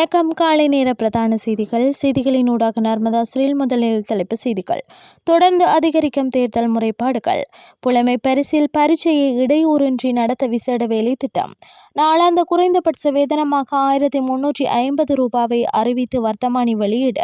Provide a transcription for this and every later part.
வணக்கம். காலை நேர பிரதான செய்திகள். செய்திகளின் ஊடாக நர்மதா ஸ்ரீல் முதலில் தலைப்பு செய்திகள். தொடர்ந்து அதிகரிக்கும் தேர்தல் முறைப்பாடுகள். புலமை பரிசில் பரீட்சையை இடையூறின்றி நடத்த விசேட வேலை திட்டம். நாளாந்த குறைந்தபட்ச வேதனமாக ஆயிரத்தி முன்னூற்றி ஐம்பது ரூபாவை அறிவித்து வர்த்தமானி வெளியீடு.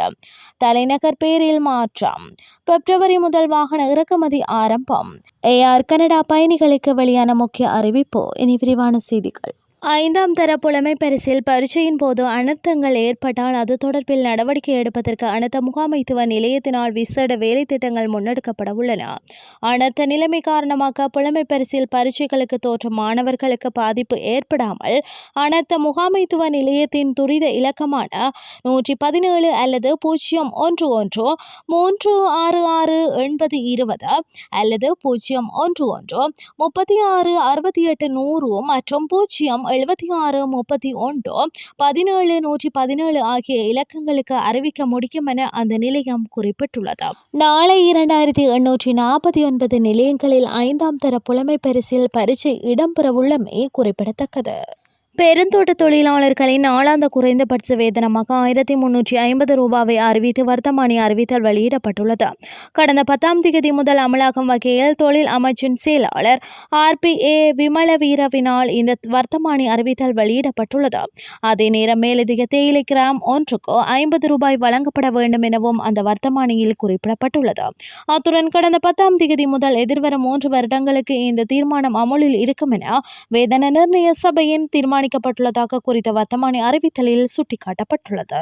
தலைநகர் பேரில் மாற்றம். பிப்ரவரி முதல் வாகன இறக்குமதி ஆரம்பம். ஏஆர் கனடா பயணிகளுக்கு வெளியான முக்கிய அறிவிப்பு. இனி விரிவான செய்திகள். ஐந்தாம் தர புலமை பரிசில் பரீட்சையின் போது அனர்த்தங்கள் ஏற்பட்டால் அது தொடர்பில் நடவடிக்கை எடுப்பதற்கு அனர்த்த முகாமைத்துவ நிலையத்தினால் விசேட வேலை திட்டங்கள் முன்னெடுக்கப்பட உள்ளன. அனர்த்த நிலைமை காரணமாக புலமை பரிசில் பரீட்சைகளுக்கு தோற்றும் மாணவர்களுக்கு பாதிப்பு ஏற்படாமல் அனர்த்த முகாமைத்துவ நிலையத்தின் துரித இலக்கமான நூற்றி பதினேழு அல்லது பூஜ்ஜியம் ஒன்று ஒன்று மூன்று ஆறு ஆறு எண்பது இருபது அல்லது பூஜ்ஜியம் ஒன்று ஒன்று முப்பத்தி ஆறு அறுபத்தி எட்டு நூறு மற்றும் பூஜ்ஜியம் எழுபத்தி ஆறு முப்பத்தி ஒன்று பதினேழு நூற்றி பதினேழு ஆகிய இலக்கங்களுக்கு அறிவிக்க முடியும் என அந்த நிலையம் குறிப்பிட்டுள்ளது. நாளை இரண்டாயிரத்தி எண்ணூற்றி நாற்பத்தி ஒன்பது நிலையங்களில் ஐந்தாம் தர புலமை பரிசில் பரீட்சை இடம்பெறவுள்ளமை குறிப்பிடத்தக்கது. பெருந்தோட்ட தொழிலாளர்களின் நாளாந்த குறைந்தபட்ச வேதனமாக ஆயிரத்தி முன்னூற்றி ஐம்பது ரூபாவை அறிவித்து வர்த்தமானி அறிவித்தல் வெளியிடப்பட்டுள்ளது. கடந்த பத்தாம் தேதி முதல் அமலாகும் வகையில் தொழில் அமைச்சின் செயலாளர் ஆர் பி ஏ இந்த வர்த்தமானி அறிவித்தல் வெளியிடப்பட்டுள்ளது. அதே நேரம் மேலதிக தேயிலை கிராம் ஒன்றுக்கு ஐம்பது ரூபாய் வழங்கப்பட வேண்டும் எனவும் அந்த வர்த்தமானியில் குறிப்பிடப்பட்டுள்ளது. அத்துடன் கடந்த பத்தாம் தேதி முதல் எதிர்வரும் மூன்று வருடங்களுக்கு இந்த தீர்மானம் அமலில் இருக்கும் என வேதன நிர்ணய சபையின் தீர்மானம் தீர்மானிக்கப்பட்டுள்ளதாக குறித்த வர்த்தமானி அறிவித்தலில் சுட்டிக்காட்டப்பட்டுள்ளது.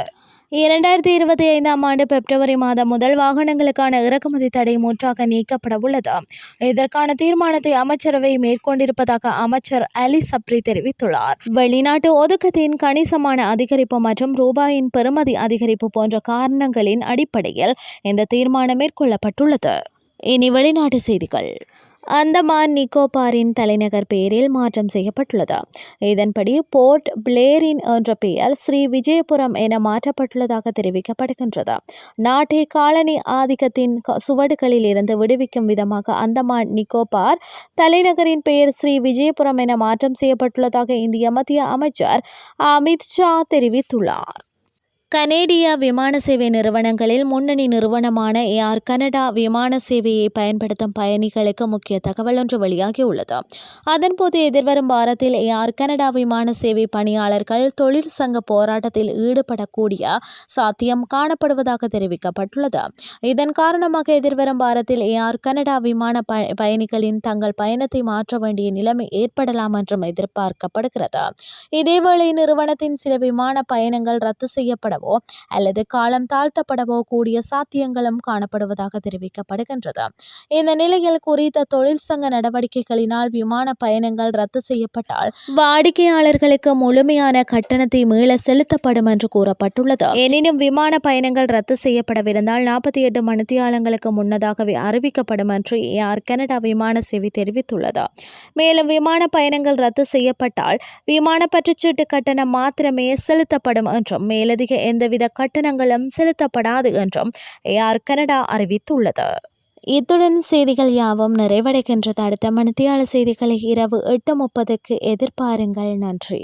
இரண்டாயிரத்தி இருபத்தி ஐந்தாம் ஆண்டு பிப்ரவரி மாதம் முதல் வாகனங்களுக்கான இறக்குமதி தடை முற்றாக நீக்கப்பட உள்ளது. இதற்கான தீர்மானத்தை அமைச்சரவை மேற்கொண்டிருப்பதாக அமைச்சர் அலி சப்ரி தெரிவித்துள்ளார். வெளிநாட்டு ஒதுக்கத்தின் கணிசமான அதிகரிப்பு மற்றும் ரூபாயின் பெறுமதி அதிகரிப்பு போன்ற காரணங்களின் அடிப்படையில் இந்த தீர்மானம் மேற்கொள்ளப்பட்டுள்ளது. இனி வெளிநாட்டு செய்திகள். அந்தமான் நிக்கோபாரின் தலைநகர் பெயரில் மாற்றம் செய்யப்பட்டுள்ளது. இதன்படி போர்ட் பிளேரின் என்ற பெயர் ஸ்ரீ விஜயபுரம் என மாற்றப்பட்டுள்ளதாக தெரிவிக்கப்படுகின்றது. நாட்டை காலனி ஆதிக்கத்தின் சுவடுகளில் இருந்து விடுவிக்கும் விதமாக அந்தமான் நிக்கோபார் தலைநகரின் பெயர் ஸ்ரீ விஜயபுரம் என மாற்றம் செய்யப்பட்டுள்ளதாக இந்திய மத்திய அமைச்சர் அமித் ஷா தெரிவித்துள்ளார். கனேடியா விமான சேவை நிறுவனங்களில் முன்னணி நிறுவனமான ஏஆர் கனடா விமான சேவையை பயன்படுத்தும் பயணிகளுக்கு முக்கிய தகவல் ஒன்று வெளியாகியுள்ளது. அதன்போது எதிர்வரும் வாரத்தில் ஏஆர் கனடா விமான சேவை பணியாளர்கள் தொழிற்சங்க போராட்டத்தில் ஈடுபடக்கூடிய சாத்தியம் காணப்படுவதாக தெரிவிக்கப்பட்டுள்ளது. இதன் காரணமாக எதிர்வரும் வாரத்தில் ஏஆர் கனடா விமான பயணிகளின் தங்கள் பயணத்தை மாற்ற வேண்டிய நிலைமை ஏற்படலாம் என்றும் எதிர்பார்க்கப்படுகிறது. இதேவேளை நிறுவனத்தின் சில விமான பயணங்கள் ரத்து செய்யப்படவும் செய்யப்படவோ அல்லது காலம் தாழ்த்தப்படவோ கூடிய சாத்தியங்களும் காணப்படுவதாக தெரிவிக்கப்படுகின்றது. இந்த நிலையில் குறித்த தொழிற்சங்க நடவடிக்கைகளினால் விமான பயணங்கள் ரத்து செய்யப்பட்டால் வாடிக்கையாளர்களுக்கு முழுமையான கட்டணத்தை மீள செலுத்தப்படும் என்று கூறப்பட்டுள்ளது. எனினும் விமான பயணங்கள் ரத்து செய்யப்படவிருந்தால் நாற்பத்தி எட்டு மணித்தியாலங்களுக்கு முன்னதாகவே அறிவிக்கப்படும் என்று ஏஆர் கனடா விமான சேவை தெரிவித்துள்ளது. மேலும் விமான பயணங்கள் ரத்து செய்யப்பட்டால் விமான பற்றுச்சீட்டு கட்டணம் மாத்திரமே செலுத்தப்படும் என்றும் மேலதிக எந்தவித கட்டணங்களும் செலுத்தப்படாது என்றும் ஏஆர் கனடா அறிவித்துள்ளது. இத்துடன் செய்திகள் யாவும் நிறைவடைகின்றது. அடுத்த மணித்தியால செய்திகளை இரவு எட்டு முப்பதுக்கு எதிர்பாருங்கள். நன்றி.